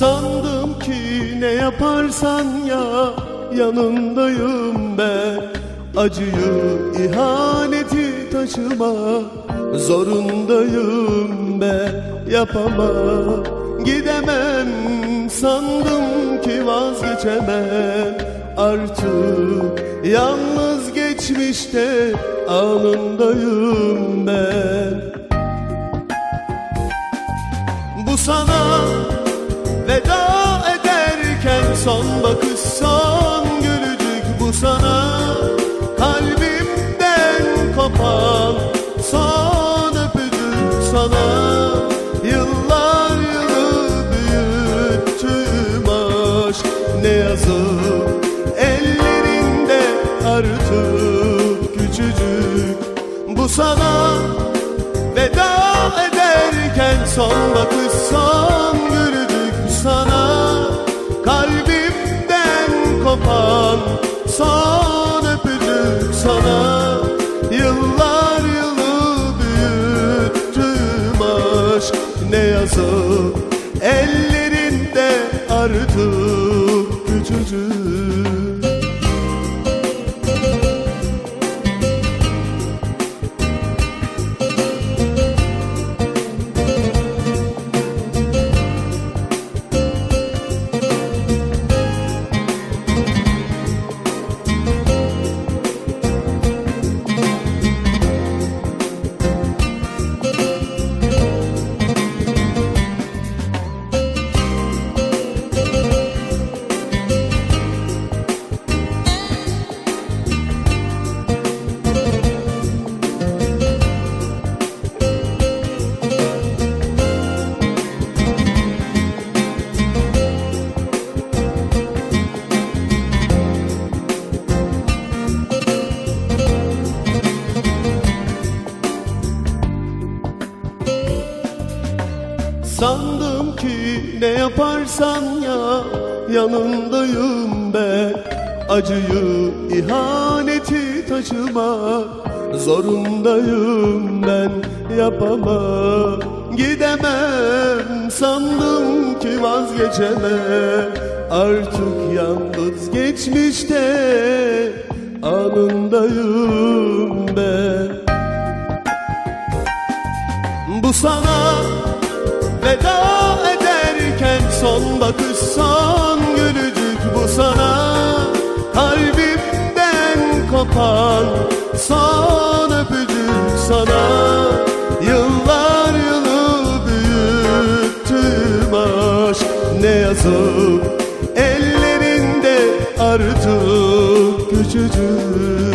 Sandım ki ne yaparsan ya yanındayım ben. Acıyı ihaneti taşıma zorundayım ben. Yapamam gidemem sandım ki vazgeçemem. Artık yalnız geçmişte alındayım ben. Bu sana son bakış son gülücük bu sana. Kalbimden kopan son öpücük sana. Yıllar yılı büyüttüm aşk ne yazık ellerinde artık küçücük. Bu sana Veda ederken son bakış son gülücük sana kopan son öpücük sana Yıllar yılı büyüttüm aşk ne yazık Ellerinde artık küçücük Sandım ki ne yaparsan ya yanındayım ben Acıyı, ihaneti taşıma zorundayım ben. Yapamam Gidemem. Sandım ki vazgeçemem. Artık yalnız geçmişte anındayım ben. Bu sana Veda ederken son bakış son gülücük bu sana. Kalbimden kopan son öpücük sana. Yıllar yılı büyüttüm aşk ne yazık. Ellerinde artık küçücük